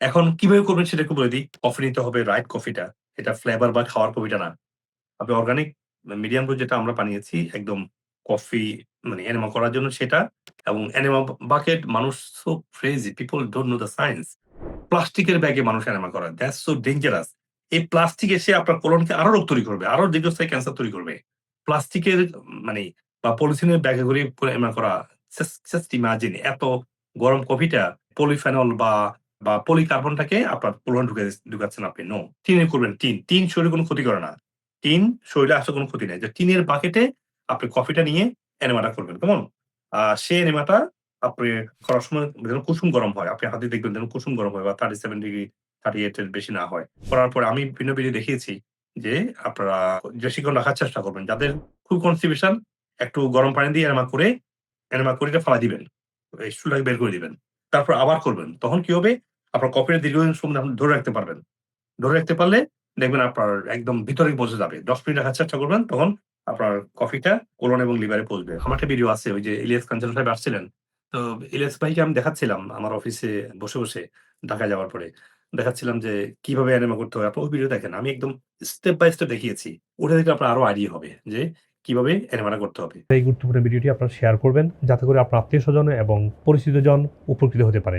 এখন কীভাবে করবেন সেটা একটু বলে দিই। কফি নিতে হবে রাইট কফিটা। এটা ফ্লেভার বা খাওয়ার কফিটা না। আপনি অর্গানিক মিডিয়াম ব্রু যেটা আমরা বানিয়েছি, একদম কফি মানে এনেমা করার জন্য সেটা এবং এনেমা বাকেট মানুষ so crazy people don't know the science. প্লাস্টিকের ব্যাগে মানুষ এনেমা করায়। That's so dangerous. এই প্লাস্টিক এসে আপনার কোলনকে আরও রোগ তৈরি করবে। আরও দীর্ঘস্থায়ী ক্যান্সার তৈরি করবে। প্লাস্টিকের মানে বা পলিথিনের ব্যাগে করে এনেমা করা ইমাজিন এত গরম কফিটা পলিফেনল বা বা পলিকার্বনটাকে আপনার কোলন ঢুকে, ঢুকাচ্ছেন আপনি। নো। টিনে করবেন টিন। টিন শরীরে কোনো ক্ষতি করে না। টিন শরীরে আসলে কোনো ক্ষতি নেই যে টিনের বাকেটে আপনি কফিটা নিয়ে এনেমাটা করবেন। কেমন? সেই এনেমাটা আপনি করার সময় যেন কুসুম গরম হয়। আপনি হাতে দেখবেন যেন কুসুম গরম হয় বা 37 ডিগ্রি 38 এর বেশি না হয়। করার পরে আমি ভিন্ন ভিডিও দেখিয়েছি যে আপনারা বেশিক্ষণ রাখার চেষ্টা করবেন। যাদের খুব কনস্টিপেশন একটু গরম পানি দিয়ে এনেমা করে এনেমা করে এটা ফালায় দিবেন। এই স্টুলটাকে বের করে দিবেন। তারপর আবার করবেন। তখন কি হবে? আপনার কফিটা দীর্ঘদিন সময় আপনি ধরে রাখতে পারবেন। ধরে রাখতে পারলে দেখবেন আপনার একদম ভিতরে পৌঁছে যাবে। ১০ মিনিট রাখার চেষ্টা করবেন। তখন আপনার কফিটা কোলন এবং লিভারে পৌঁছবে। আমার একটা ভিডিও আছে ওই যে ইলিয়াস কাঞ্চন সাহেব আসছিলেন। তো ইলিয়াস ভাইকে আমি দেখাচ্ছিলাম আমার অফিসে বসে, বসে ঢাকায় যাওয়ার পরে। দেখাচ্ছিলাম যে কীভাবে এনেমা করতে হবে আপনি ওই ভিডিও দেখেন। আমি একদম স্টেপ বাই স্টেপ দেখিয়েছি। ওটা দেখলে আপনার আরও আইডিয়া হবে যে কীভাবে এনেমানা করতে হবে। এই গুরুত্বপূর্ণ ভিডিওটি আপনারা শেয়ার করবেন, যাতে করে আপনার আত্মীয় স্বজন এবং পরিচিতজন উপকৃত হতে পারে।